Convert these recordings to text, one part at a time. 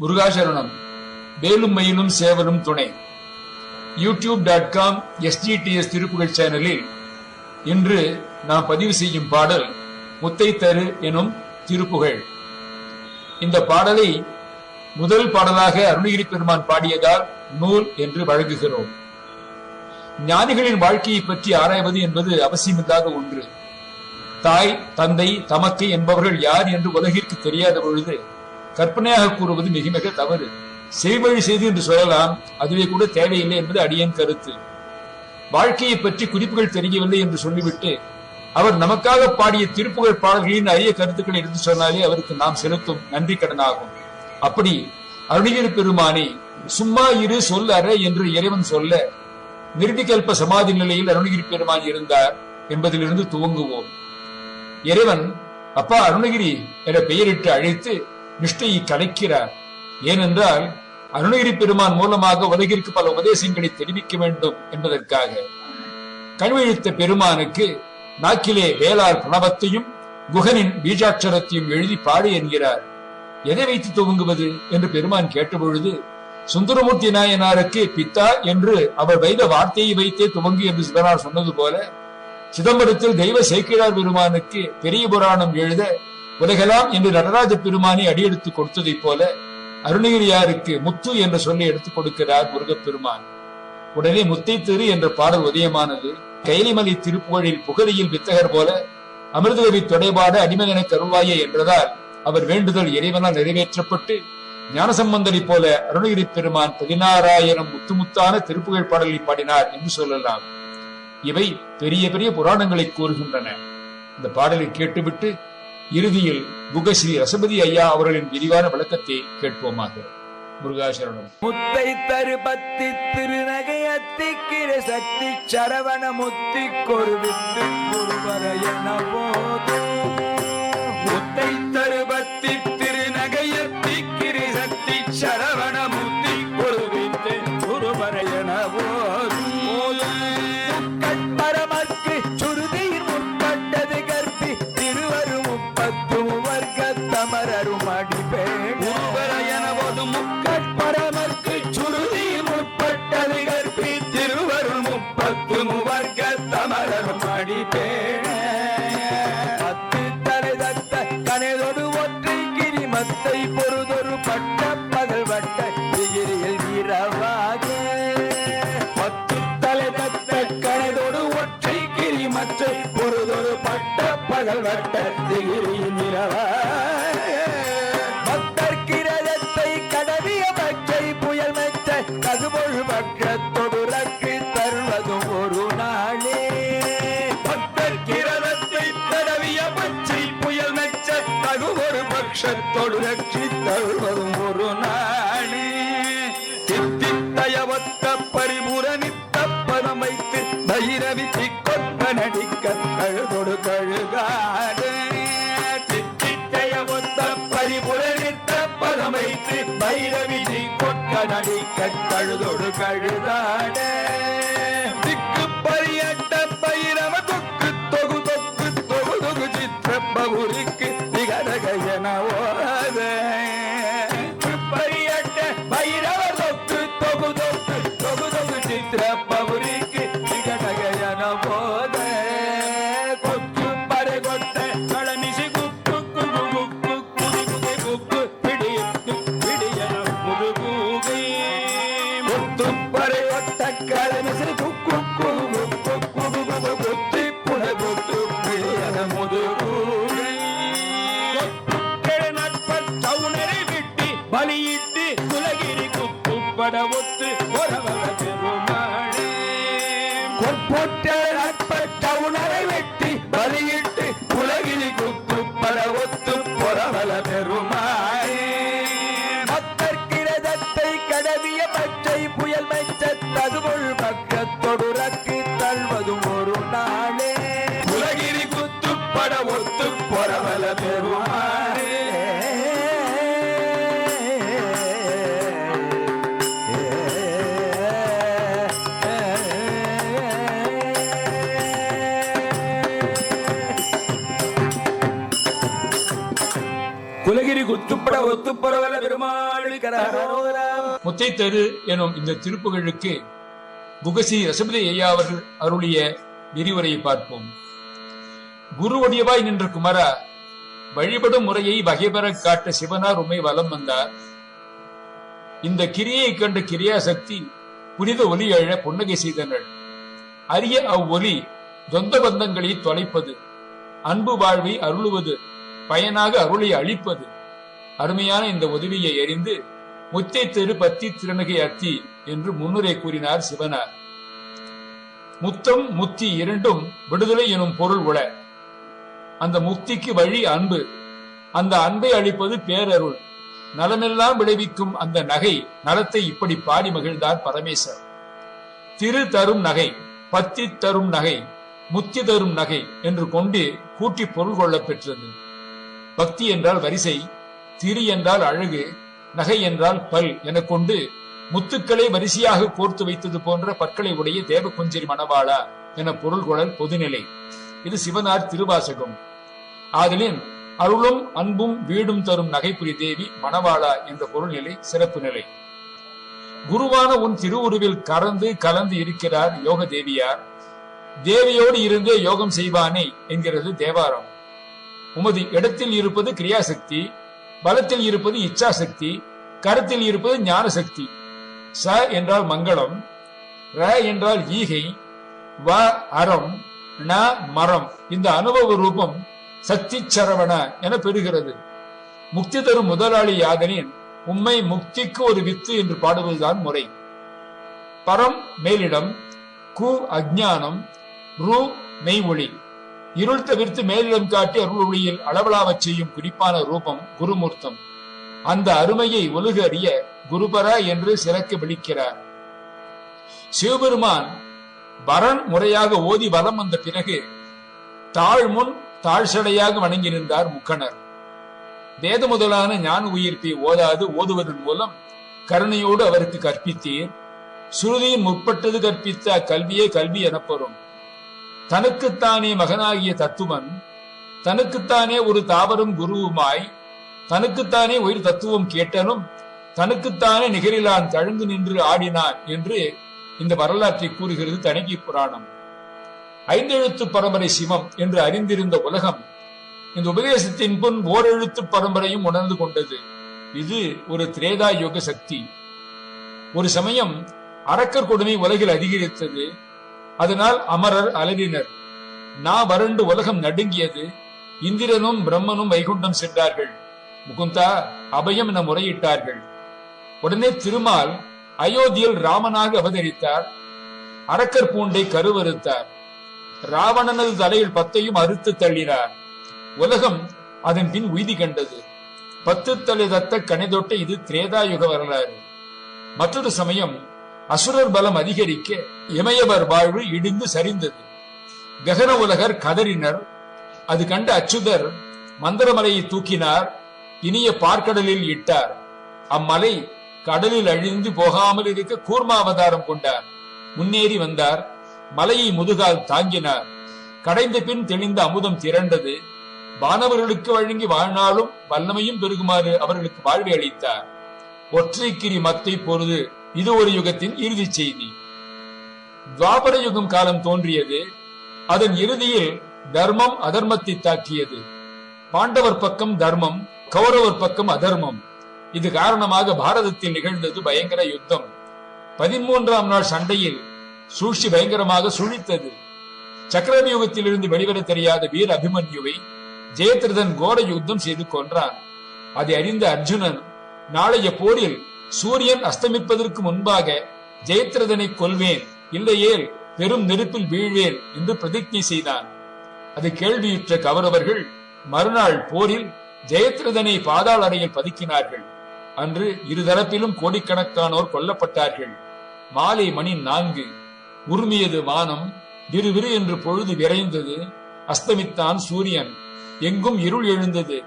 முருகாசரணம். வேலும் மயிலும் சேவலும் துணை. YouTube dot com STDS Thiruppugazh சேனலில் இன்று நாம் பதிவு செய்யும் பாடல் முத்தை தரு எனும் திருப்புகழ். இந்த பாடலை முதல் பாடலாக அருணகிரி பெருமான் பாடியதால் நூல் என்று வழங்குகிறோம். ஞானிகளின் வாழ்க்கையை பற்றி ஆராய்வது என்பது அவசியமில்லாத ஒன்று. தாய் தந்தை தமக்கை என்பவர்கள் யார் என்று உலகிற்கு தெரியாத பொழுது கற்பனையாக கூறுவது மிக மிக தவறு. செய்வழி செய்து என்று சொல்லலாம் அதுவே கூட தேவையில்லை என்பது அடியன் கருத்து. வாழ்க்கையை பற்றி குறிப்புகள் தெரியவில்லை என்று சொல்லிவிட்டு அவர் நமக்காக பாடிய திருப்புகழ் பாடல்களின் அரிய கருத்துக்களை எடுத்து சொன்னாலே அவருக்கு நாம் செலுத்தும் நன்றி கடனாகும். அப்படி அருணகிரி பெருமானே சும்மா இரு சொல் அற என்று இறைவன் சொல்ல நிர்விகல்ப சமாதி நிலையில் அருணகிரி பெருமான் இருந்தார் என்பதிலிருந்து துவங்குவோம். இறைவன் அப்பா அருணகிரி என பெயரிட்டு அழைத்து நிஷ்டையை கலைக்கிறார் ஏனென்றால் அருணகிரி பெருமான் மூலமாக உலகிற்கு பல உபதேசங்களை தெரிவிக்க வேண்டும் என்பதற்காக. கழுவழித்த பெருமானுக்கு நாக்கிலே வேளார் பிரணவத்தையும் குகனின் பீஜாட்சரத்தையும் எழுதி பாடு என்கிறார். எதை வைத்து துவங்குவது என்று பெருமான் கேட்டபொழுது சுந்தரமூர்த்தி நாயனாருக்கு பித்தா என்று அவர் வைத்த வார்த்தையை வைத்தே துவங்கு என்று சிவனார் சொன்னது போல சிதம்பரத்தில் தெய்வ சேக்கிழார் பெருமானுக்கு பெரிய புராணம் எழுத உலகெல்லாம் என்று நடராஜ பெருமானை அடியெடுத்து கொடுத்ததைப் போல அருணகிரியாருக்கு முத்து என்ற சொல்லை எடுத்துக் கொடுக்கிறார் முருகப்பெருமான். உடனே முத்தை திரு என்ற பாடல் உதயமானது கைலிமலை திருப்புகழில் புகழியில் வித்தகர் போல அமிர்தகவி தொடைபாட அடிமகன கருள்வாயே என்றதால் அவர் வேண்டுதல் இறைவனால் நிறைவேற்றப்பட்டு ஞானசம்பந்தரை போல அருணகிரி பெருமான் பதினாறாயிரம் முத்துமுத்தான திருப்புகழ் பாடலை பாடினார் என்று சொல்லலாம். இவை பெரிய பெரிய புராணங்களை கூறுகின்றன. இந்த பாடலை கேட்டுவிட்டு இறுதியில் குகஸ்ரீ ரசபதி ஐயா அவர்களின் விரிவான விளக்கத்தை கேட்போமாக. முருகாசரணம். முத்தை தருபத்தி திருநகையத்திக்கிற சக்தி சரவண முத்தி கொருவித்து குருவரையன போது. கிரிமத்தை பொறுதொரு பட்ட பகல் வட்ட திகிரியில் இரவாக பக்தர்கிரதத்தை கடவிய பச்சை புயல் மெச்ச கதுபொழு பக்கத்தொடுரக்கு தருவதும் ஒரு நாளே. பக்தர்கிரதத்தை கடவிய பச்சை புயல் மெச்ச தகுவொரு பட்சத்தொடு ரட்சி தருவதும் ஒரு நாளே. தித்தித்தயவத்த பரிபுர நித்த பதம் பைரவி நடிக்க கழுதாடே. ভোট முத்தை தரு எனும் இந்த திருப்புகளுக்கு குகசி ரசபதி ஐயா அவர்கள் அருளிய விரிவுரையை பார்ப்போம். குருவடியவாய் நின்ற குமரா வழிபடும் முறையை வகைபெற காட்ட சிவனார் உமை வலம் வந்தார். இந்த கிரியை கண்ட கிரியாசக்தி புனித ஒலி எழ புன்னகை செய்தனர். அரிய அவ்வொலி சொந்த பந்தங்களை தொலைப்பது அன்பு வாழ்வை அருளுவது பயனாக அருளை அழிப்பது அருமையான இந்த உதவியை எறிந்து முத்தை தெரு பத்தி திருநகை அத்தி என்று முன்னுரை கூறினார் சிவனார். முத்தம் முத்தி இரண்டும் விடுதலை எனும் பொருள் உள. அந்த முக்திக்கு வழி அன்பு. அந்த அன்பை அளிப்பது பேரருள். நலமெல்லாம் விளைவிக்கும் அந்த நகை நலத்தை இப்படி பாடி மகிழ்ந்தார் பரமேசர் திரு தரும் நகை பத்தி தரும் நகை முத்தி தரும் நகை என்று கொண்டு கூட்டி பொருள் கொள்ளப் பெற்றது பக்தி என்றால் வரிசை திரு என்றால் அழகு நகை என்றால் பல் என கொண்டு முத்துக்களை வரிசையாக கோர்த்து வைத்தது போன்ற பற்களை உடைய தேவகுஞ்சரி மணவாளா என பொருள்குழல் பொதுநிலை. இது சிவனார் திருவாசகம். ஆதலின் அருளும் அன்பும் வீடும் தரும் நகைப்புரி தேவி மணவாளா என்ற பொருள்நிலை சிறப்பு நிலை. குருவான உன் திருவுருவில் கறந்து கலந்து இருக்கிறார் யோக தேவியார். தேவியோடு இருந்தே யோகம் செய்வானே என்கிறது தேவாரம். உமது இடத்தில் இருப்பது கிரியாசக்தி பலத்தில் இருப்பது இச்சாசக்தி கருத்தில் இருப்பது ஞான சக்தி ச என்றால் மங்களம் ர என்றால் ஈகை வ அறம் ந மரம். இந்த அனுபவ ரூபம் சக்தி சரவண என பெறுகிறது. முக்தி தரும் முதலாளி யாதனின் உம்மை முக்திக்கு ஒரு வித்து என்று பாடுவதுதான் முறை. பரம் மேலிடம் கு அஜ்ஞானம் ரு மெய் ஒளி இருள் தவிர்த்து மேலிடம் காட்டி அருள் ஒளியில் அளவலாவச் செய்யும் குறிப்பான ரூபம் குருமூர்த்தம். அந்த அருமையை ஒழுகு அறிய குருபரா என்று சிறக்க விழிக்கிறார். சிவபெருமான் வரன் முறையாக ஓதி வலம் வந்த பிறகு தாழ் முன் தாழ் தாழ்சடையாக வணங்கி நின்றார் முக்கணர். வேத முதலான ஞான உயிர்ப்பை ஓதாது ஓதுவதன் மூலம் கருணையோடு அவருக்கு கற்பித்தீர். சுருதியின் முற்பட்டது கற்பித்த அக்கல்வியே கல்வி எனப்படும். தனக்குத்தானே மகனாகிய தத்துவன் தனக்குத்தானே ஒரு தாவரும் குருவுமாய் தனக்குத்தானே உயிர் தத்துவம் கேட்டனும் தனக்குத்தானே நிகரிலான் தழுந்து நின்று ஆடினான் என்று இந்த வரலாற்றை கூறுகிறது தணிகை புராணம். ஐந்தெழுத்து பரம்பரை சிவம் என்று அறிந்திருந்த உலகம் இந்த உபதேசத்தின் புன் ஓரெழுத்து பரம்பரையும் உணர்ந்து கொண்டது. இது ஒரு திரேதா யோக சக்தி. ஒரு சமயம் அரக்கர் கொடுமை உலகில் அதிகரித்தது. அதனால் அமரர் அலறினர். நா வறண்டு உலகம் நடுங்கியது இந்திரனும் பிரம்மனும் வைகுண்டம் சென்றார்கள். முகுந்தா அபயம் என முறையிட்டார்கள். உடனே திருமால் அயோத்தியில் ராமனாக அவதரித்தார். அரக்கர் பூண்டை கருவறுத்தார். ராவணனது தலையில் பத்தையும் அறுத்து தள்ளினார். உலகம் அதன் பின் உய்தி கண்டது. பத்து தலை தத்த கணைதொட்ட இது திரேதாயுக வரலாறு. மற்றொரு சமயம் அசுரர் பலம் அதிகரிக்க இமயவர் வாழ்வு இடிந்து சரிந்தது. ககன உலகர் கதறினர். அது கண்ட அச்சுதர் மந்திரமலையை தூக்கினார். இனிய பார்க்கடலில் இட்டார். அம்மலை கடலில் அழிந்து போகாமல் இருக்க கூர்மாவதாரம் கொண்டார். முன்னேறி வந்தார். மலையை முதுகால் தாங்கினார். கடைந்த பின் தெளிந்த அமுதம் திரண்டது. வானவர்களுக்கு வழங்கி வாழ்நாளும் வல்லமையும் பெருகுமாறு அவர்களுக்கு வாழ்வை அளித்தார். ஒற்றைக்கிரி மத்தை பொழுது இது ஒரு யுகத்தின் இறுதி செய்தி. துவாபர யுகம் காலம் தோன்றியது. அதன் இறுதியில் தர்மம் அதர்மத்தை தாக்கியது. பாண்டவர் பக்கம் தர்மம் கௌரவர் பக்கம் அதர்மம். இது காரணமாக பாரதத்தில் நிகழ்ந்தது பயங்கர யுத்தம். பதிமூன்றாம் நாள் சண்டையில் சூழ்ச்சி பயங்கரமாக சுழித்தது. சக்கரவியூகத்திலிருந்து வெளிவர தெரியாத வீர அபிமன்யுவை ஜெயத்ரதன் கோர யுத்தம் செய்து கொன்றான். அதை அறிந்த அர்ஜுனன் நாளைய போரில் சூரியன் அஸ்தமிப்பதற்கு முன்பாக ஜெயத்ரதனை கொல்வேன். இல்லையேல் பெரும் நெருப்பில் வீழ்வேன் என்று பிரதிஜை செய்தான். அது கேள்வியுற்ற கௌரவர்கள் மறுநாள் போரில் ஜெயத்ரதனை பாதாள அறையில் பதுக்கினார்கள். அன்று இருதரப்பிலும் கோடிக்கணக்கானோர் கொல்லப்பட்டார்கள். மாலை மணி நான்கு. உருமியது வானம் விறுவிறு என்று பொழுது விரைந்தது. அஸ்தமித்தான் சூரியன். எங்கும் இருள் எழுந்தது.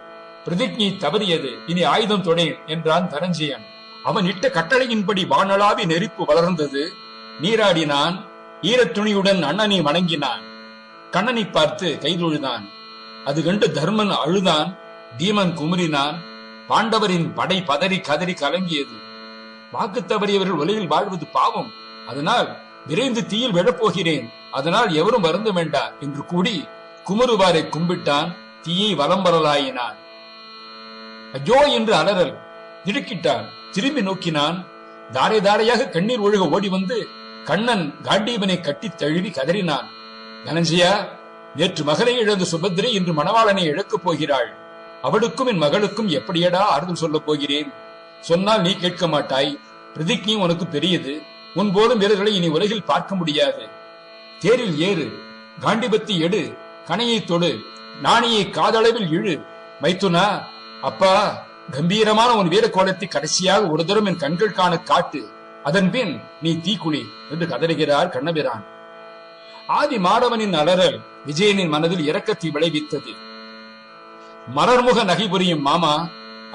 பிரதிஜை தவறியது. இனி ஆயுதம் தொடேன் என்றான் தனஞ்சயன். அவன் இட்ட கட்டளையின்படி வானளாவி நெருப்பு வளர்ந்தது. நீராடினான். ஈரத் துணியுடன் அண்ணனை வணங்கினான். கண்ணனை பார்த்து கைதொழுதான் அது கண்டு தர்மன் அழுதான். தீமன் குமுறினான். பாண்டவரின் படை பதறி கதறி கலங்கியது. வாக்கு தவறியவர்கள் உலகில் வாழ்வது பாவம். அதனால் விரைந்து தீயில் விழப்போகிறேன். அதனால் எவரும் வருந்த வேண்டாம் என்று கூடி குமருவாரை கும்பிட்டான். தீயை வலம் வரலாயினான். ஐயோ என்று அலறல். திடுக்கிட்டான். திரும்பி நோக்கினான். தாரை தாரையாக கண்ணீர் ஒழுக ஓடி வந்து கண்ணன் காண்டீபனை கட்டி தழுவி கதறினான். தனஞ்சயா நேற்று மகனை இழந்த சுபத்ரி இன்று மணவாளனை இழக்கப் போகிறாள். அவளுக்கும் என் மகளுக்கும் எப்படியடா ஆறுதல் சொல்லப் போகிறேன்? சொன்னால் நீ கேட்க மாட்டாய். பிரதிஜையும் உனக்கு பெரியது. உன் போலும் வீரர்களை இனி உலகில் பார்க்க முடியாது. தேரில் ஏறு காண்டிபத்தி எடு கணையை தொடு நாணியை காதளவில் இழு. மைத்துனா அப்பா கம்பீரமான உன் வீர கோலத்தை கடைசியாக ஒரு தரம் என் கண்கள் காண காட்டு. அதன் பின் நீ தீக்குழி என்று கதறுகிறார் கண்ணபிரான். ஆதி மாடவனின் அலறல் விஜயனின் மனதில் இரக்கத்தை விளைவித்தது. மலர்முக நகை புரியும் மாமா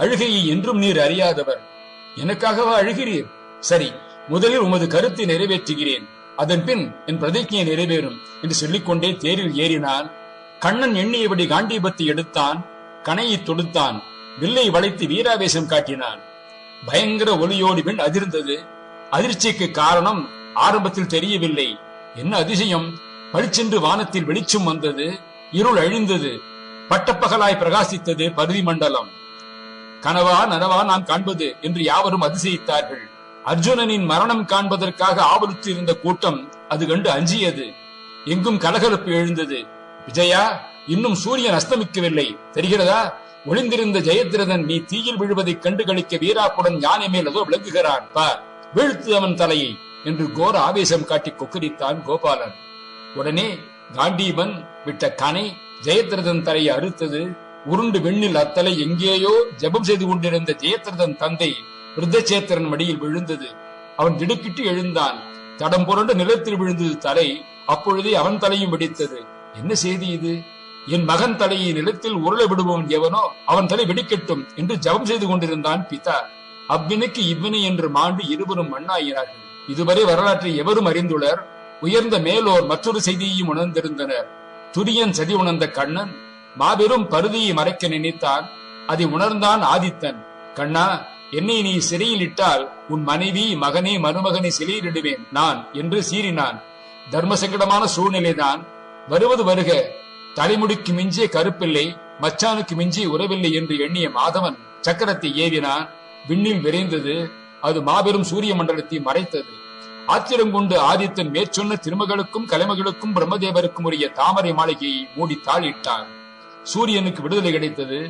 அழுகையை என்றும் நீர் அறியாதவர். எனக்காகவா அழுகிறீர்? சரி முதலில் உமது கருத்தை நிறைவேற்றுகிறேன். அதன் பின் என் பிரதிஜையை நிறைவேறும் என்று சொல்லிக்கொண்டே தேரில் ஏறினான். கண்ணன் எண்ணியபடி காண்டீபத்தை எடுத்தான். கணையை தொடுத்தான். வில்லை வளைத்து வீராவேசம் காட்டினான். பயங்கர ஒலியோடு விண் அதிர்ந்தது. அதிர்ச்சிக்கு காரணம் ஆரம்பத்தில் தெரியவில்லை. என்ன அதிசயம்? பளிச்சென்று வானத்தில் வெளிச்சம் வந்தது. இருள் அழிந்தது. பட்டப்பகலாய் பிரகாசித்தது பருதி மண்டலம் கனவா நனவா நான் காண்பது என்று யாவரும் அதிசயித்தார்கள். அர்ஜுனனின் மரணம் காண்பதற்காக ஆவலுற்று இருந்த கூட்டம் அது கண்டு அஞ்சியது. எங்கும் கலகலப்பு எழுந்தது. விஜயா இன்னும் சூரியன் அஸ்தமிக்கவில்லை. தெரிகிறதா? ஒளிந்திருந்த ஜெயத்ரதன் நீ தீயில் விழுவதைக் கண்டு கழிக்க வீராப்புடன் யானை மேல் அதோ விளங்குகிறான். பார் வீழ்த்து அவன் தலையை என்று கோர ஆவேசம் காட்டி கொக்கரித்தான் கோபாலன். உடனே காண்டீபன் விட்ட கனை ஜெயத்ரதன் தலையை அறுத்தது. உருண்டு வெண்ணில் அத்தலை எங்கேயோ ஜெபம் செய்து கொண்டிருந்த ஜெயத்ரதன் தந்தை விருத்தச்சேத்திரன் மடியில் விழுந்தது. அவன் திடுக்கிட்டு எழுந்தான். தடம் புரண்டு நிலத்தில் விழுந்தது தலை. அப்பொழுதே அவன் தலையும் வெடித்தது. என்ன செய்தி இது? என் மகன் தலையை நிலத்தில் உருள விடுபவன் எவனோ அவன் தலை வெடிக்கட்டும் என்று ஜெபம் செய்து கொண்டிருந்தான் பிதா. அவ்வினைக்கு இவ்வினை என்று மாண்டு இருவரும் மண்ணாயினார்கள். இதுவரை வரலாற்றை எவரும் அறிந்துள்ளர் உயர்ந்த மேலோர் மற்றொரு செய்தியையும் உணர்ந்திருந்தனர். துரியன் சதி உணர்ந்த கண்ணன் மாபெரும் பருதியை மறைக்க நினைத்தான். அதை உணர்ந்தான் ஆதித்தன். கண்ணா என்னை நீ சிறையில் இட்டால் உன் மனைவி மகனே மருமகனை சிறையிலிடுவேன் நான் என்று சீறினான். தர்ம சங்கடமான சூழ்நிலைதான். வருவது வருக தலைமுடிக்கு மிஞ்சிய கருப்பில்லை மச்சானுக்கு மிஞ்சிய உறவில்லை என்று எண்ணிய மாதவன் சக்கரத்தை ஏவினான் விண்ணில் விரைந்தது. அது மாபெரும் சூரிய மண்டலத்தை மறைத்தது. ஆத்திரம் கொண்டு ஆதித்தன் மேற்சொன்ன திருமகளுக்கும் கலைமகளுக்கும் பிரம்மதேவருக்கும் உரிய தாமரை மாளிகையை மூடி தாளிட்டார். சூரியனுக்கு விடுதலை கிடைத்தது.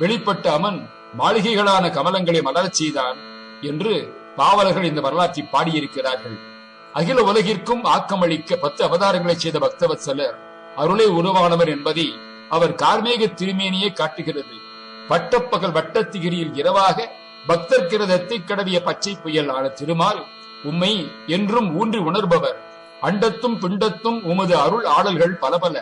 வெளிப்பட்ட அமன் மாளிகைகளான கமலங்களை மலரச் செய்தான் என்று பாவலர்கள் இந்த வரலாற்றை பாடியிருக்கிறார்கள். அகில உலகிற்கும் ஆக்கமளிக்க பத்து அவதாரங்களை செய்த பக்தவத்சலர் அருளை உருவானவர் என்பதை அவர் கார்மேக திருமேனியை காட்டுகிறது. பட்டப்பகல் வட்டத்திகிரியில் இரவாக பக்தர் கிரதத்தை கடவிய பச்சை புயல் ஆன திருமால் உம்மை என்றும் ஊன்றி உணர்பவர். அண்டத்தும் பிண்டத்தும் உமது அருள் ஆடல்கள் பல பல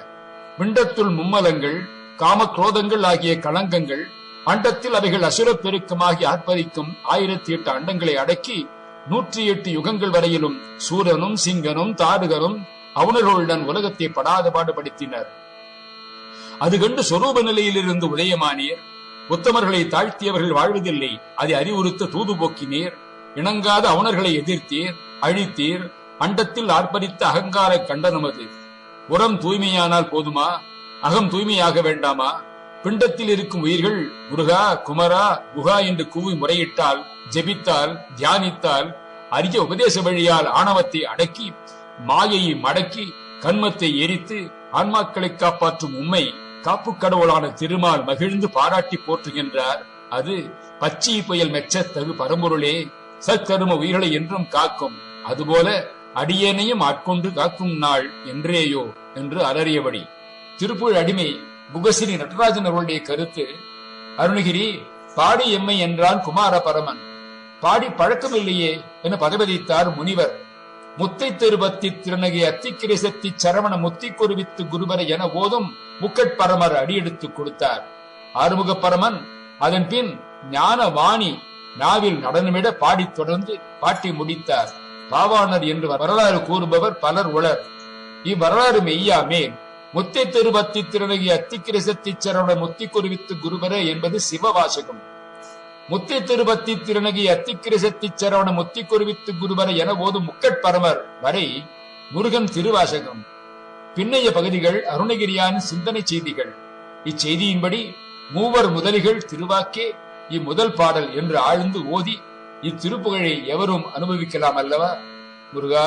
பிண்டத்துள் மும்மலங்கள் காம குரோதங்கள் ஆகிய களங்கங்கள் அண்டத்தில் அவைகள் அசுரப் பெருக்கமாகி ஆர்ப்பரிக்கும் ஆயிரத்தி எட்டு அண்டங்களை அடக்கி நூற்றி எட்டு யுகங்கள் வரையிலும் சூரனும் சிங்கனும் தாடுகனும் அவுணர்களுடன் உலகத்தை படாத பாடுபடுத்தினர். அது கண்டு சொரூப நிலையிலிருந்து உதயமானீர். உத்தமர்களை தாழ்த்தியவர்கள் வாழ்வதில்லை. அதை அறிவுறுத்த தூது போக்கினீர். இணங்காத அவுணர்களை எதிர்த்தீர். அழித்தீர். அண்டத்தில் ஆர்ப்பரித்த அகங்கார கண்டனமது உரம் தூய்மையானால் போதுமா? அகம் தூய்மையாக வேண்டாமா? பிண்டத்தில் இருக்கும் உயிர்கள் முருகா குமரா குகா என்று கூவி முறையிட்டால் ஜெபித்தால் தியானித்தால் அரிய உபதேச வழியால் ஆணவத்தை அடக்கி மாயையை மடக்கி கண்மத்தை எரித்து ஆன்மாக்களை காப்பாற்றும் உண்மை காப்பு கடவுளான திருமால் மகிழ்ந்து பாராட்டி போற்றுகின்றார். அது பச்சை புயல் மெச்சத்தகு பரம்பொருளே சற்கரும உயிர்களை என்றும் காக்கும். அதுபோல அடியேனையும் ஆட்கொண்டு காக்கும் நாள் என்றேயோ என்று அலறியபடி. திருப்பூர் அடிமை புகசிரி நடராஜன் அவருடைய கருத்து அருணகிரி பாடி எம்மை என்றான் குமார பரமன் பாடி பழக்கமில்லையே என பதவதித்தார் முனிவர். முத்தை திருபத்தி திருநகை அத்திக்கிரசத்தி சரவண முத்தி குருவித்து குருவரை என ஓதும் முக்கட்பரமர் அடியெடுத்து கொடுத்தார். ஆறுமுக பரமன் அதன் பின் ஞான வாணி நாவில் நடனமிட பாடித் தொடர்ந்து பாட்டி முடித்தார். பாவாணர் என்று வரலாறு கூறுபவர் பலர் உளர். இவ்வரலாறு மெய்யாமே முத்தை திருபத்தி திருநகை அத்திக்கிரசத்தி சரவண முத்தி குருவித்து குருவரே என்பது சிவவாசகம். முத்தி திருபத்தி திருநகி அத்திக்கிரிசத்தி சரவண முத்தி குருவித்து குருவர என போதும் முக்கட்பரமர் வரை முருகன் திருவாசகம். பின்னைய பகுதிகள் அருணகிரியான் சிந்தனை செய்திகள். இச்செய்தியின்படி மூவர் முதலிகள் திருவாக்கே இம்முதல் பாடல் என்று ஆழ்ந்து ஓதி இத்திருப்புகழை எவரும் அனுபவிக்கலாம் அல்லவா? முருகா